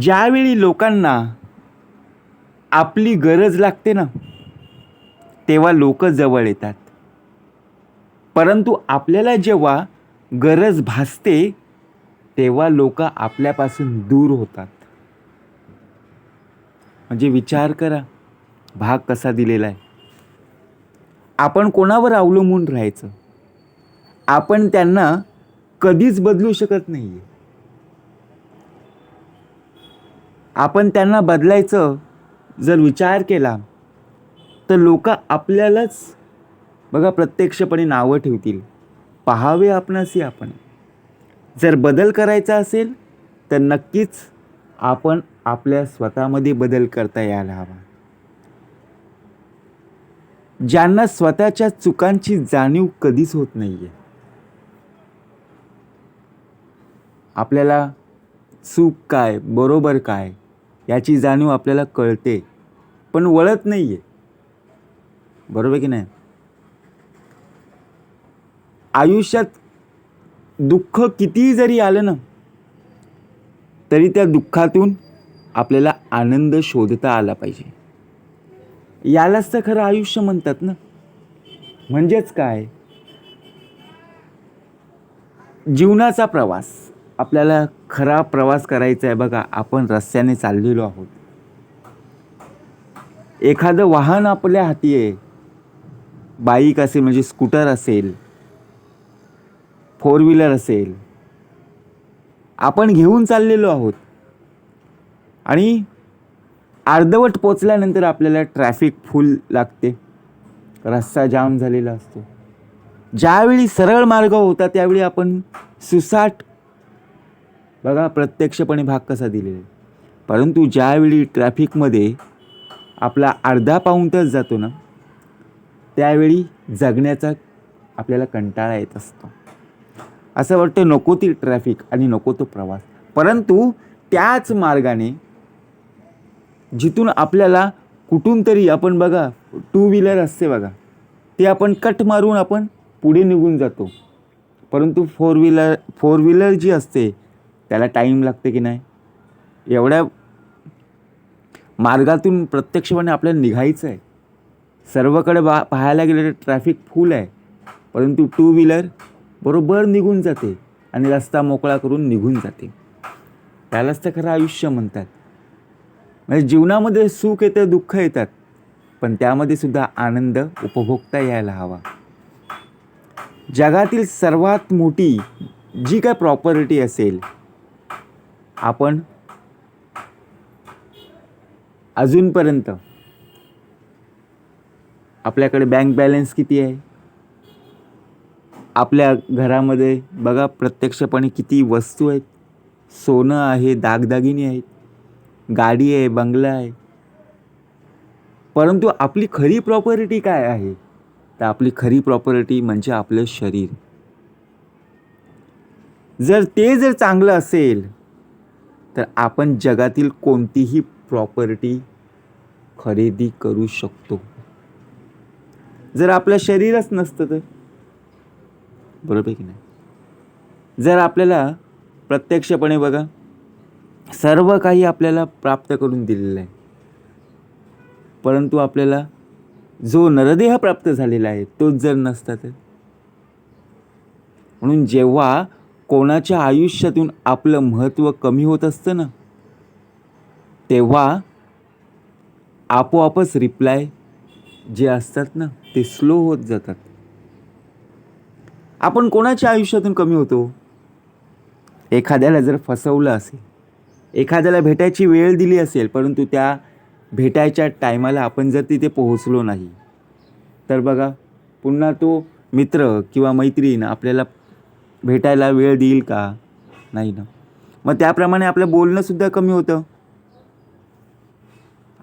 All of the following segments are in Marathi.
ज्यावेळी लोकांना आपली गरज लागते ना तेव्हा लोक जवळ येतात. परंतु आपल्याला जेव्हा गरज भासते तेव्हा लोक आपल्यापासून दूर होतात. म्हणजे विचार करा भाग कसा दिलेला आहे? आपण कोणावर अवलंबून राहायचं? आपण त्यांना कधीच बदलू शकत नाही आहे आपण त्यांना बदलायचं जर विचार केला तर लोक आपल्यालाच बघा प्रत्यक्षपणे नावं ठेवतील. पहावे आपणासी आपण. जर बदल करायचा असेल तर नक्कीच आपण आपल्या स्वतःमध्ये बदल करता यायला हवा. ज्यांना स्वतःच्या चुकांची जाणीव कधीच होत नाही आहे आपल्याला चूक काय बरोबर काय याची जाणीव आपल्याला कळते पण वळत नाही आहे बरोबर की नाही? आयुष्यात दुःख कितीही जरी आलं ना तरी त्या दुःखातून आपल्याला आनंद शोधता आला पाहिजे. यालाच तर खरं आयुष्य म्हणतात ना. म्हणजेच काय? जीवनाचा प्रवास. आपल्याला खरा प्रवास करायचा आहे बघा आपण रस्त्याने चाललेलो आहोत. एखादं वाहन आपल्या हाती आहे बाईक असेल म्हणजे स्कूटर असेल फोर व्हीलर असेल आपण घेऊन चाललेलो आहोत. आणि अर्धवट पोचल्यानंतर आपल्याला ट्रॅफिक फुल लागते रस्ता जाम झालेला असतो. ज्यावेळी सरळ मार्ग होता त्यावेळी आपण सुसाट बघा प्रत्यक्षपणे भाग कसा दिलेला आहे. परंतु ज्यावेळी ट्रॅफिकमध्ये आपला अर्धा पाऊण तास जातो ना त्यावेळी जगण्याचा आपल्याला कंटाळा येत असतो. असं वाटतं नको ती ट्रॅफिक आणि नको तो प्रवास. परंतु त्याच मार्गाने जिथून आपल्याला कुठून तरी आपण बघा टू व्हीलर असते बघा ते आपण कट मारून आपण पुढे निघून जातो. परंतु फोर व्हीलर फोर व्हीलर जी असते त्याला टाईम लागते की नाही? एवढ्या मार्गातून प्रत्यक्षपणे आपल्याला निघायचं आहे. सर्वकडे बा पाहायला गेलं तर ट्रॅफिक फुल आहे. परंतु टू व्हीलर बरोबर निघून जाते आणि रस्ता मोकळा करून निघून जाते. त्यालाच तर खरं आयुष्य म्हणतात. म्हणजे जीवनामध्ये सुख येतं दुःख येतात. पण त्यामध्ये सुद्धा आनंद उपभोगता यायला हवा. जगातील सर्वात मोठी जी काय प्रॉपर्टी असेल आपण अजूनपर्यंत आपल्याकडे बँक बॅलन्स किती आहे? आपल्या घरामध्ये बघा प्रत्यक्षपणे किती वस्तू आहेत. सोनं आहे दागदागिने आहेत. गाडी आहे बंगला आहे. परंतु आपली खरी प्रॉपर्टी काय आहे? तर आपली खरी प्रॉपर्टी म्हणजे आपलं शरीर. जर ते जर चांगलं असेल तर आपण जगातील कोणतीही प्रॉपर्टी खरेदी करू शकतो. जर आपलं शरीरच नसतं तर? बरोबर की नाही? जर आपल्याला प्रत्यक्षपणे बघा सर्व काही आपल्याला प्राप्त करून दिलेलं आहे. परंतु आपल्याला जो नरदेह प्राप्त झालेला आहे तोच जर नसता तर? म्हणून जेव्हा कोणाच्या आयुष्यातून आपलं महत्त्व कमी होत असतं ना तेव्हा आपोआपच रिप्लाय जे असतात ना ते स्लो होत जातात. आपण कोणाच्या आयुष्यातून कमी होतो? एखाद्याला जर फसवलं असेल एखाद्याला भेटायची वेळ दिली असेल परंतु त्या भेटायच्या टायमाला आपण जर तिथे पोहोचलो नाही तर बघा पुन्हा तो मित्र किंवा मैत्रीण आपल्याला भेटायला वेळ देईल का? नाही ना. मग त्याप्रमाणे आपलं बोलणंसुद्धा कमी होतं.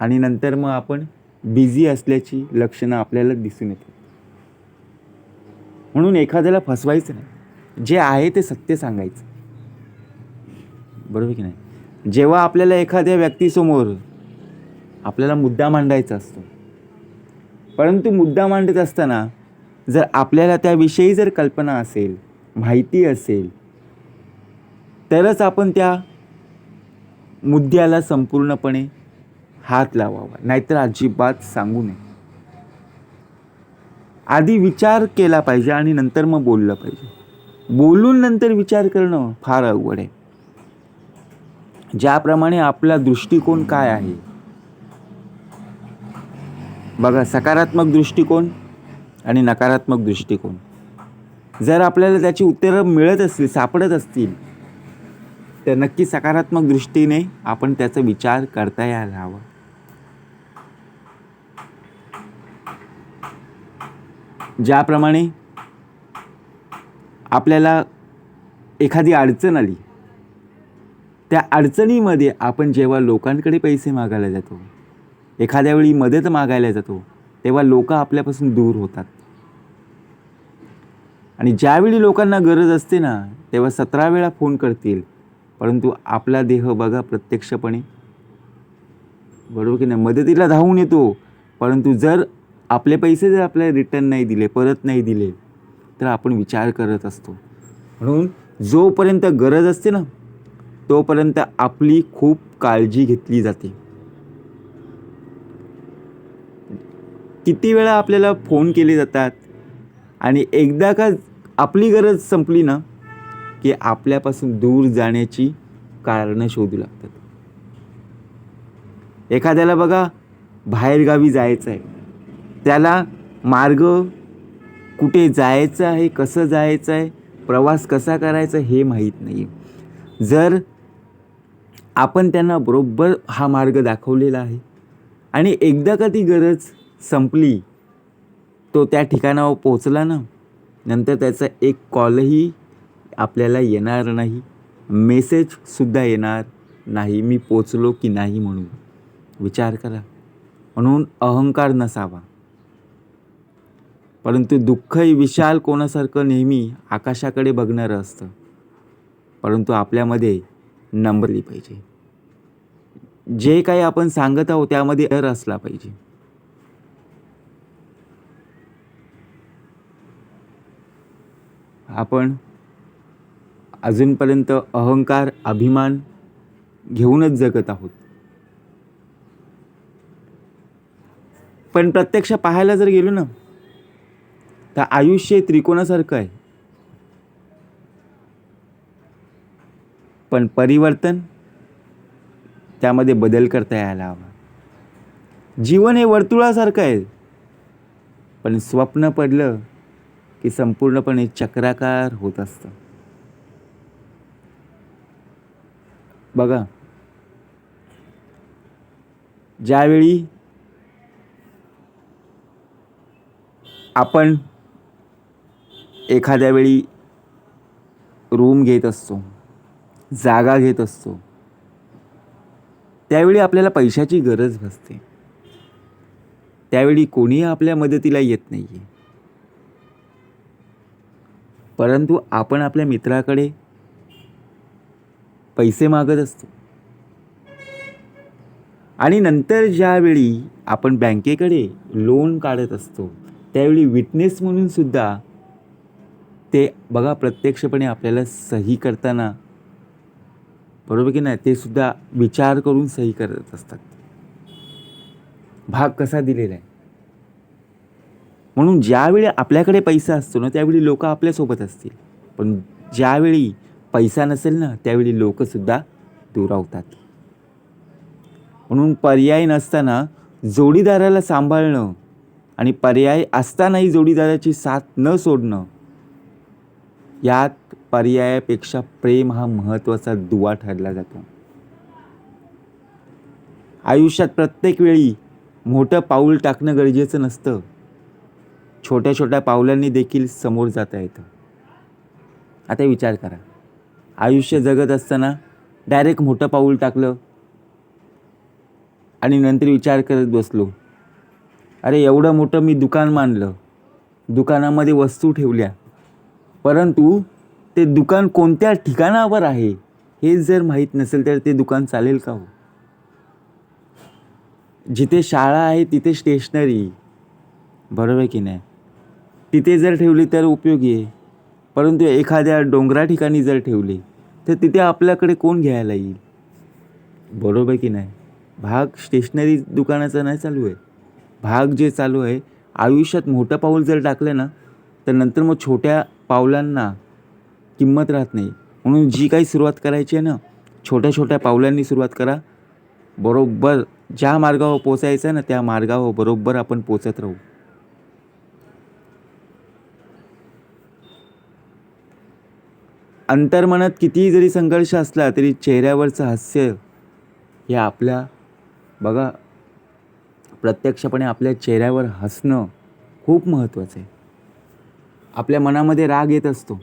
आणि नंतर मग आपण बिझी असल्याची लक्षणं आपल्याला दिसून येतात. म्हणून एखाद्याला फसवायचं नाही. जे आहे ते सत्य सांगायचं. बरोबर की नाही? जेव्हा आपल्याला एखाद्या व्यक्तीसमोर आपल्याला मुद्दा मांडायचा असतो. परंतु मुद्दा मांडत असताना जर आपल्याला त्याविषयी जर कल्पना असेल माहिती असेल तरच आपण त्या मुद्द्याला संपूर्णपणे हात लावावा नाहीतर अजिबात सांगू नये. आधी विचार केला पाहिजे आणि नंतर मग बोललं पाहिजे. बोलून नंतर विचार करणं फार अवघड आहे. ज्याप्रमाणे आपला दृष्टिकोन काय आहे? बघा सकारात्मक दृष्टिकोन आणि नकारात्मक दृष्टिकोन. जर आपल्याला त्याची उत्तरं मिळत असतील सापडत असतील तर नक्की सकारात्मक दृष्टीने आपण त्याचा विचार करता यायला हवा. ज्याप्रमाणे आपल्याला एखादी अडचण आली त्या अडचणीमध्ये आपण जेव्हा लोकांकडे पैसे मागायला जातो एखाद्या वेळी मदत मागायला जातो तेव्हा लोक आपल्यापासून दूर होतात. आणि ज्यावेळी लोकांना गरज असते ना तेव्हा सतरा वेळा फोन करतील. परंतु आपला देह बघा प्रत्यक्षपणे. बरोबर की नाही? मदतीला धावून येतो. परंतु जर आपले पैसे जर आपल्याला रिटर्न नाही दिले परत नाही दिले तर आपण विचार करत असतो. म्हणून जोपर्यंत गरज असते ना तोपर्यंत आपली खूप काळजी घेतली जाते. किती वेळा आपल्याला फोन केले जातात आणि एकदा का आपली गरज संपली ना की आपल्यापासून दूर जाण्याची कारणं शोधू लागतात. एखाद्याला बघा बाहेरगावी जायचं आहे त्याला मार्ग कुठे जायचं आहे कसं जायचं आहे प्रवास कसा करायचा हे माहीत नाही जर आपण त्यांना बरोबर हा मार्ग दाखवलेला आहे आणि एकदा का ती गरज संपली तो त्या ठिकाणावर पोचला ना नंतर त्याचा एक कॉलही आपल्याला येणार नाही. मेसेजसुद्धा येणार नाही. मी पोचलो की नाही म्हणून. विचार करा. म्हणून अहंकार नसावा. परंतु दुःखही विशाल कोणासारखं नेहमी आकाशाकडे बघणारं असतं. परंतु आपल्यामध्ये नंबरली पाहिजे. जे काही आपण सांगत आहोत त्यामध्ये डर असला पाहिजे. आपण अजूनपर्यंत अहंकार अभिमान घेऊनच जगत आहोत. पण प्रत्यक्ष पाहायला जर गेलो ना तर आयुष्य हे त्रिकोणासारखं आहे. पण परिवर्तन त्यामध्ये बदल करता यायला हवा. जीवन हे वर्तुळासारखं आहे. पण स्वप्न पडलं की संपूर्णपणे चक्राकार होत असतं. बघा. ज्यावेळी आपण एखाद्या वेळी रूम घेत असतो जागा घेत असतो त्यावेळी आपल्याला पैशाची गरज भासते. त्यावेळी कोणीही आपल्या मदतीला येत नाही आहे परंतु आपण आपल्या मित्राकडे पैसे मागत असतो. आणि नंतर ज्यावेळी आपण बँकेकडे लोन काढत असतो त्यावेळी विटनेस म्हणून सुद्धा ते बघा प्रत्यक्षपणे आपल्याला सही करताना बरोबर की नाही? ते सुद्धा विचार करून सही करत असतात. भाग कसा दिलेला आहे? म्हणून ज्यावेळी आपल्याकडे पैसा असतो ना त्यावेळी लोक आपल्यासोबत असतील. पण ज्यावेळी पैसा नसेल ना त्यावेळी लोकसुद्धा दुरावतात म्हणून पर्याय नसताना जोडीदाराला सांभाळणं आणि पर्याय असतानाही जोडीदाराची साथ न सोडणं यात पर्यायापेक्षा प्रेम हा महत्त्वाचा दुवा ठरला जातो. आयुष्यात प्रत्येक वेळी मोठं पाऊल टाकणं गरजेचं नसतं. छोट्या छोट्या पावलांनी देखील समोर जाता येतं. आता विचार करा. आयुष्य जगत असताना डायरेक्ट मोठं पाऊल टाकलं आणि नंतर विचार करत बसलो. अरे एवढं मोठं मी दुकान मानलं. दुकानामध्ये वस्तू ठेवल्या. परंतु ते दुकान कोणत्या ठिकाणावर आहे हे जर माहीत नसेल तर ते दुकान चालेल का हो? जिथे शाळा आहे तिथे स्टेशनरी बरोबर आहे की नाही? तिथे जर ठेवली तर उपयोगी आहे. परंतु एखाद्या डोंगरा ठिकाणी जर ठेवली तर तिथे आपल्याकडे कोण घ्यायला येईल? बरोबर की नाही? भाग स्टेशनरी दुकानाचा नाही चालू आहे. भाग जे चालू आहे आयुष्यात मोठं पाऊल जर टाकलं ना तर नंतर मग छोट्या पावलांना किंमत राहत नाही. म्हणून जी काही सुरुवात करायची आहे ना छोट्या छोट्या पावलांनी सुरुवात करा. बरोबर ज्या मार्गावर पोचायचं आहे ना त्या मार्गावर बरोबर आपण पोचत राहू. अंतर्मनात कितीही जरी संघर्ष असला तरी चेहऱ्यावरचं हास्य हे आपल्या बघा प्रत्यक्षपणे आपल्या चेहऱ्यावर हसणं खूप महत्त्वाचं आहे. आपल्या मनामध्ये राग येत असतो.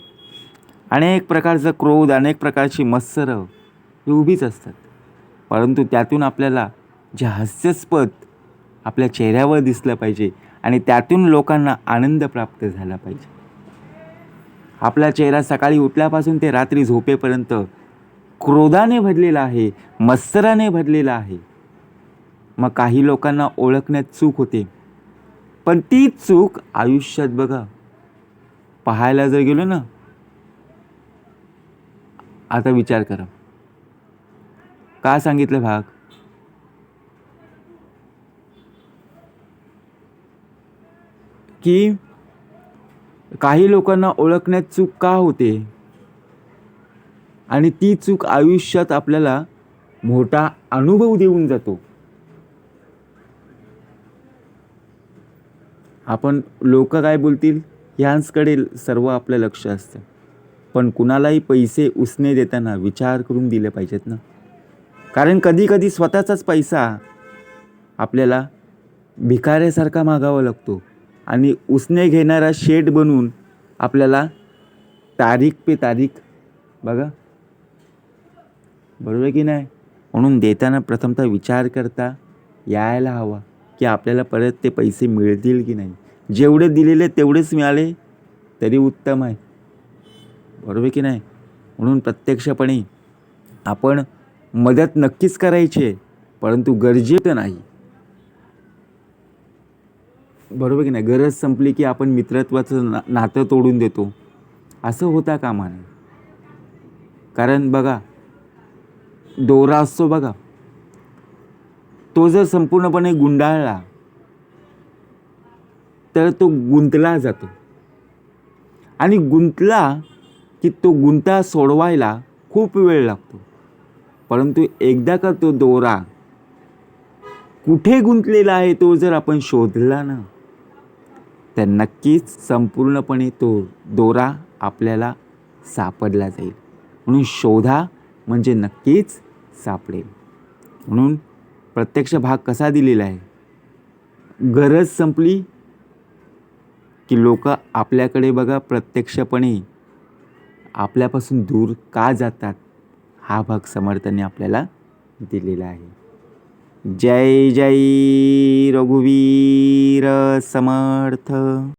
अनेक प्रकारचा क्रोध अनेक प्रकारची मत्सरं ही उभीच असतात. परंतु त्यातून आपल्याला जे हास्यास्पद आपल्या चेहऱ्यावर दिसलं पाहिजे आणि त्यातून लोकांना आनंद प्राप्त झाला पाहिजे. आपला चेहरा सकाळी उठल्यापासून ते रात्री झोपेपर्यंत क्रोधाने भरलेला आहे मत्सराने भरलेला आहे. मग काही लोकांना ओळखण्यात चूक होते. पण ती चूक आयुष्यात बघा पाहायला जर गेलो ना आता विचार करा. का सांगितलं भाग? की काही लोकांना ओळखण्यात चूक का होते? आणि ती चूक आयुष्यात आपल्याला मोठा अनुभव देऊन जातो. आपण लोक काय बोलतील? ह्यांचकडे सर्व आपलं लक्ष असतं. पण कुणालाही पैसे उसने देताना विचार करून दिले पाहिजेत ना? कारण कधी कधी स्वतःचाच पैसा आपल्याला भिकाऱ्यासारखा मागावा लागतो. आणि उसने घेणारा शेड बनून आपल्याला तारीख पे तारीख बघा. बरोबर की नाही? म्हणून देताना प्रथमतः विचार करता यायला हवा की आपल्याला परत ते पैसे मिळतील की नाही. जेवढे दिलेले तेवढेच मिळाले तरी उत्तम आहे. बरोबर की नाही? म्हणून प्रत्यक्षपणे आपण मदत नक्कीच करायची आहे परंतु गरजेचं नाही. बरोबर की नाही? गरज संपली की आपण मित्रत्वाचं ना नातं तोडून देतो. असं होता कामा नये कारण बघा दोरा असतो बघा. तो जर संपूर्णपणे गुंडाळला तर तो गुंतला जातो. आणि गुंतला की तो गुंता सोडवायला खूप वेळ लागतो. परंतु एकदा का तो दोरा कुठे गुंतलेला आहे तो जर आपण शोधला ना तर नक्कीच संपूर्णपणे तो दोरा आपल्याला सापडला जाईल. म्हणून शोधा म्हणजे नक्कीच सापडेल. म्हणून प्रत्यक्ष भाग कसा दिलेला आहे? गरज संपली की लोक आपल्याकडे बघा प्रत्यक्षपणे आपल्यापासून दूर का जातात? हा भाग समर्थाने आपल्याला दिलेला आहे. जय जय रघुवीर समर्थ।